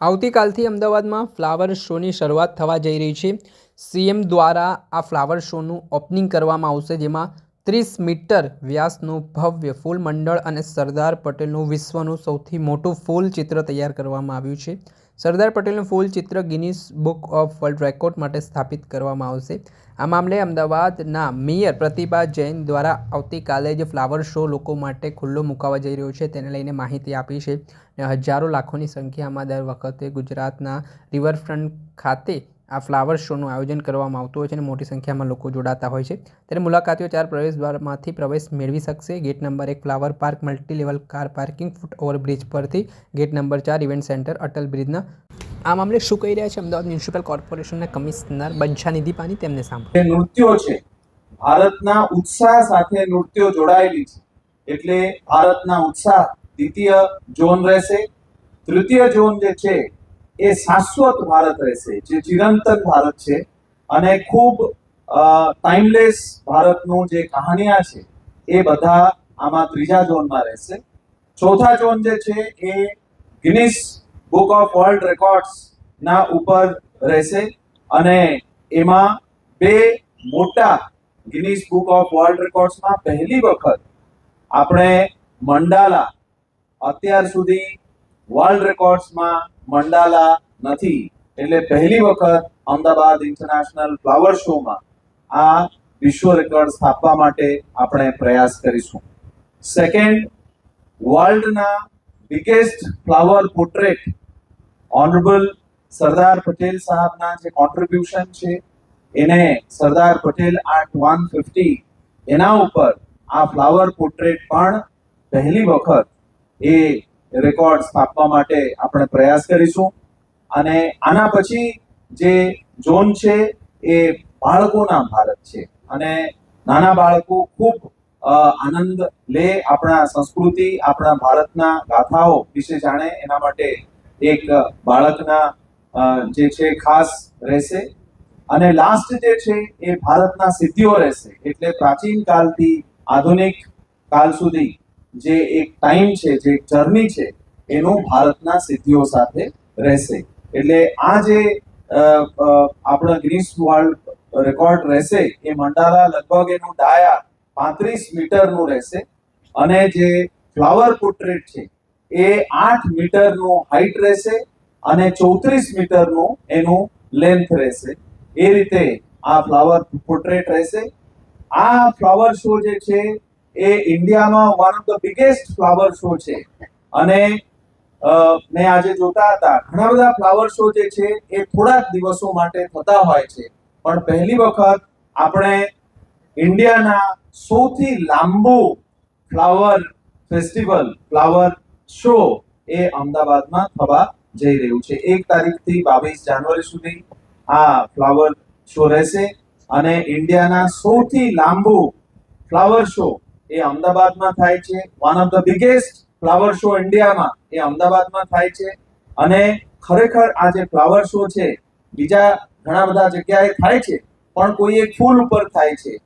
આવતીકાલથી અમદાવાદમાં ફ્લાવર શોની શરૂઆત થવા જઈ રહી છે. સીએમ દ્વારા આ ફ્લાવર શોનું ઓપનિંગ કરવામાં આવશે, જેમાં ત્રીસ મીટર વ્યાસનું ભવ્ય ફૂલ મંડળ અને સરદાર પટેલનું વિશ્વનું સૌથી મોટું ફૂલ ચિત્ર તૈયાર કરવામાં આવ્યું છે. સરદાર પટેલનું ફૂલ ચિત્ર Guinness Book of World Record માટે સ્થાપિત કરવામાં આવશે. આ મામલે અમદાવાદના મેયર પ્રતિભા જૈન દ્વારા આવતીકાલે જે ફ્લાવર શો લોકો માટે ખુલ્લો મુકાવા જઈ રહ્યો છે. તેને લઈને માહિતી આપી છે. અને હજારો લાખોની સંખ્યામાં દર વખતે ગુજરાતના રિવરફ્રન્ટ ખાતે આ ફ્લાવર શોનું આયોજન કરવામાં આવતું હોય છે અને મોટી સંખ્યામાં લોકો જોડાતા હોય છે. ત્યારે મુલાકાતીઓ ચાર પ્રવેશ દ્વારમાંથી પ્રવેશ મેળવી શકશે. ગેટ નંબર એક, flower park multi level car parking, foot overbridge પરથી ગેટ નંબર ચાર, ઇવેન્ટ સેન્ટર, અટલ બ્રિજના. આ મામલે શું કહી રહ્યા છે? અમદાવાદ મ્યુનિસિપલ કોર્પોરેશનના કમિશનર બંછાનિધિ પાની તેમને સાંભળો. નૃત્યો છે. ભારતના ઉત્સાહ સાથે નૃત્યો જોડાયેલી છે. એટલે ભારતના ઉત્સાહ દ્વિતીય ઝોન રહેશે. તૃતીય ઝોન જે છે એ શાશ્વત ભારત રહેશે, જે ચિરંતન ભારત છે અને ખૂબ ટાઈમલેસ ભારતનું જે કહાનિયા છે એ બધા આમાં ત્રીજા ઝોનમાં રહેશે. ચોથા ઝોન જે છે એ Guinness Book of World Records ના ઉપર રહેશે અને એમાં બે મોટા ગિનિસ બુક ઓફ વર્લ્ડ રેકોર્ડ્સમાં પહેલી વખત આપણે મંડાલા અત્યાર સુધી વર્લ્ડ રેકોર્ડ્સમાં મંડાલા નથી. એટલે પહેલી વખત અમદાવાદ ઇન્ટરનેશનલ ફ્લાવર શોમાં આ વિશ્વ રેકોર્ડ સ્થાપવા માટે આપણે પ્રયાસ કરીશું. Second વર્લ્ડના biggest flower portrait honourable Sardar Patel સાહેબના જે કોન્ટ્રીબ્યુશન છે, એને Sardar Patel art one fifty એના ઉપર આ ફ્લાવર પોર્ટ્રેટ પણ પહેલી વખત એ રેકોર્ડ સ્થાપવા માટે આપણે પ્રયાસ કરીશું. અને આના પછી જે ઝોન છે, એ બાળકોના ભારત છે. અને નાના બાળકો ખૂબ આનંદ લે આપણા સંસ્કૃતિ, આપણા ભારતના ગાથાઓ વિશે જાણે. એના માટે એક બાળકના જે છે ખાસ રહેશે. અને લાસ્ટ જે છે, એ ભારતના સિદ્ધિઓ રહેશે. એટલે પ્રાચીન કાલથી આધુનિક કાલ સુધી જે એક ટાઈમ છે, જે એક જર્ની છે, એનું ભારતના સિદ્ધિઓ સાથે રહેશે. એટલે આ જે આપણા ગ્રીસ વર્લ્ડ રેકોર્ડ રહેશે, એ મંડાલા લગભગ એનું ડાયા પાંત્રીસ મીટરનું રહેશે. અને જે ફ્લાવર પોર્ટ્રેટ છે, એ આઠ મીટરનું હાઈટ રહેશે અને ચોત્રીસ મીટરનું એનું લેન્થ રહેશે. એ રીતે આ ફ્લાવર પોર્ટ્રેટ રહેશે. આ ફ્લાવર શો જે છે એ ઇન્ડિયામાં one of the biggest flower show છે. અને મેં આજે જોતા હતા. ઘણા બધા ફ્લાવર શો જે છે, એ થોડાક દિવસો માટે થતા હોય છે. પણ પહેલી વખત આપણે ઇન્ડિયાના સૌથી લાંબુ ફ્લાવર ફેસ્ટિવલ ફ્લાવર શો એ અમદાવાદમાં થવા જઈ રહ્યું છે. એક તારીખથી બાવીસ જાન્યુઆરી સુધી આ ફ્લાવર શો રહેશે. અને ઇન્ડિયાના સૌથી લાંબુ ફ્લાવર શો એ અમદાવાદમાં થાય છે. One of the biggest flower show ઇન્ડિયામાં એ અમદાવાદમાં થાય છે. અને ખરેખર આ જે ફ્લાવર શો છે, બીજા ઘણા બધા જગ્યાએ થાય છે, પણ કોઈ એક ફૂલ ઉપર થાય છે.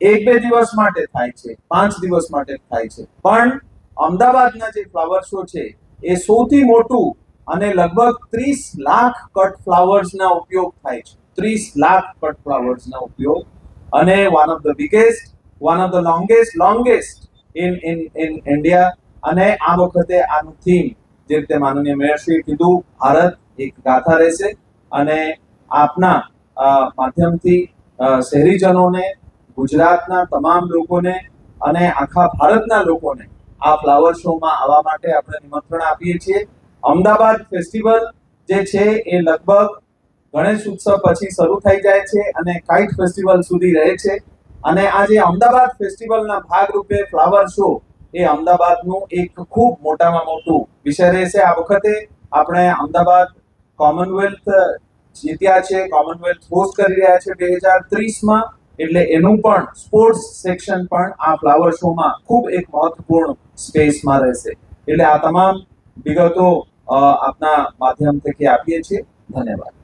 એક બે દિવસ માટે થાય છે, પાંચ દિવસ માટે થાય છે. પણ અમદાવાદના જે ફ્લાવર શો છે, એ સૌથી મોટું અને લગભગ ત્રીસ લાખ કટ ફ્લાવર્સના ઉપયોગ થાય છે. ત્રીસ લાખ કટ ફ્લાવર્સના ઉપયોગ. અને one of the biggest one of the longest longest in in in India અને આ વખતે આનું થીમ જે રીતે માનનીય મેયરશ્રીએ કીધું, ભારત એક ગાથા રહેશે. અને આપના માધ્યમથી શહેરીજનોને, ગુજરાતના તમામ લોકોને અને આખા ભારતના લોકોને આ ફ્લાવર શોમાં આવવા માટે આપણે નિમંત્રણ આપીએ છીએ. અમદાવાદ ફેસ્ટિવલ જે છે એ લગભગ ગણેશ ઉત્સવ પછી શરૂ થઈ જાય છે અને કાઇટ ફેસ્ટિવલ સુધી રહે છે. અને આ જે અમદાવાદ ફેસ્ટિવલના ભાગરૂપે ફ્લાવર શો એ અમદાવાદનું એક ખૂબ મોટામાં મોટું વિષય રહેશે. આ વખતે આપણે અમદાવાદ કોમનવેલ્થ જીત્યા છે, કોમનવેલ્થ હોસ્ટ કરી રહ્યા છે બે હજાર ત્રીસમાં. એટલે એનું પણ સ્પોર્ટ્સ સેક્શન પણ આ ફ્લાવર શોમાં ખૂબ એક મહત્વપૂર્ણ સ્પેસમાં રહેશે. એટલે આ તમામ વિગતો આપના માધ્યમ થકી આપીએ છીએ. ધન્યવાદ.